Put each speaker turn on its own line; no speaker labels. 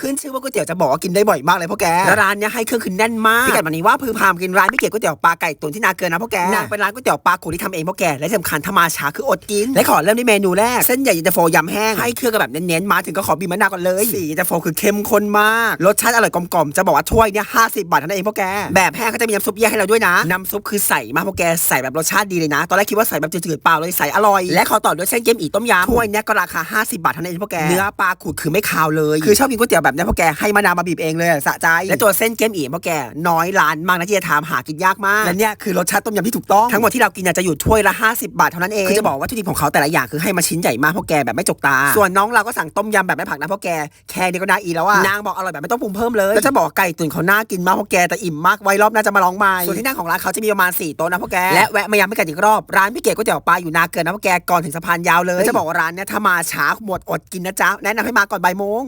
ขึ้นชื่อว่าก๋วยเตี๋ยวจะบอกว่ากินได้บ่อยมากเลยพ่อแกแล้วร้านเนี้ยให้เครื่องคือแน่นมากพิกัดวันนี้ว่าพือพามกินร้านพี่เกียรติก๋วยเตี๋ยวปลาไก่ตุ๋นที่นาเกินนะพ่อแกนางเป็นร้านก๋วยเตี๋ยวปลาขูที่ทำเองพ่อแกและที่สำคัญถ้ามาช้าคืออดกิน และขอเริ่มที่เมนูแรกเส้นใหญ่เย็นตาโฟยำแห้งให้เครื่องกันแบบเน้นๆมาถึงก็ขอบีบมะนาวก่อนเลยสีเย็นตาโฟคือเข้มข้นมากรสชาติอร่อยกลมๆจะบอกว่าถ้วยเนี้ยห้าสิบบาทเท่านั้นเองพ่อแกแบบแห้งก็จะมีน้ำซุปแยกให้เราด้วยนะน้ำซุปคือใส่มากพ่อแกใส่แบบรสชาติดีเลยนะตอนแรกคิดว่าใส่แบบจืดๆเปล่าเลยใส่อร่อยและขอต่อด้วยเส้นเกี๊ยมอีต้มยำถ้วยเนี้ยก็ราคา 50 บาทเท่านั้นเองพ่อแกเนื้อปลาขูดคือไม่คาวเลยคือชอบกินก๋วยเตี๋ยวแบบเนี้ยพ่อแกให้มะนาวมาบีบเองเลยสะใจ และตัวเส้นเกี๊ยมอีพ่อแกน้อยร้านมากนะที่จะทำหากินยากมากและเนี่ยคือรสชาติต้มยำที่ถูกต้องทั้งหมดที่เรากินจะอยู่ถ้วยละ 50 บาทเท่านั้นเองคือจะบอกว่าวัตถุดิบของเขาแต่ละอย่างคือให้มาชิ้นใหญ่มากพ่อแกแบบไม่จกตา ส่วนน้องเราก็สั่งต้มยำแบบไม่ผักนะพ่อแกแค่นี้ก็น่าอีแล้วอะนางบอกอร่อยแบบไม่ต้องปรุงเพิ่มเลยแล้วจะบอกไก่ตุ๋นเขาน่ากินมากพ่อแกแต่อิ่มมากไว้รอบหน้าจะมาลองใหม่ส่วนที่นั่งของร้านเขาจะมีประมาณ4โต๊ะนะพ่อแกและแวะมายำให้กันอีกรอบร้านพี่เก๋ก๋วยเตี๋ยวปลาอยู่นาเกินนะพ่อแกก่อนถึงสะพานยาวเลยแล้วจะบอกว่าร้านเนี้ยถ้ามาช้าหมดอดกินนะจ๊ะแนะนำให้มาก่อนบ่ายโมง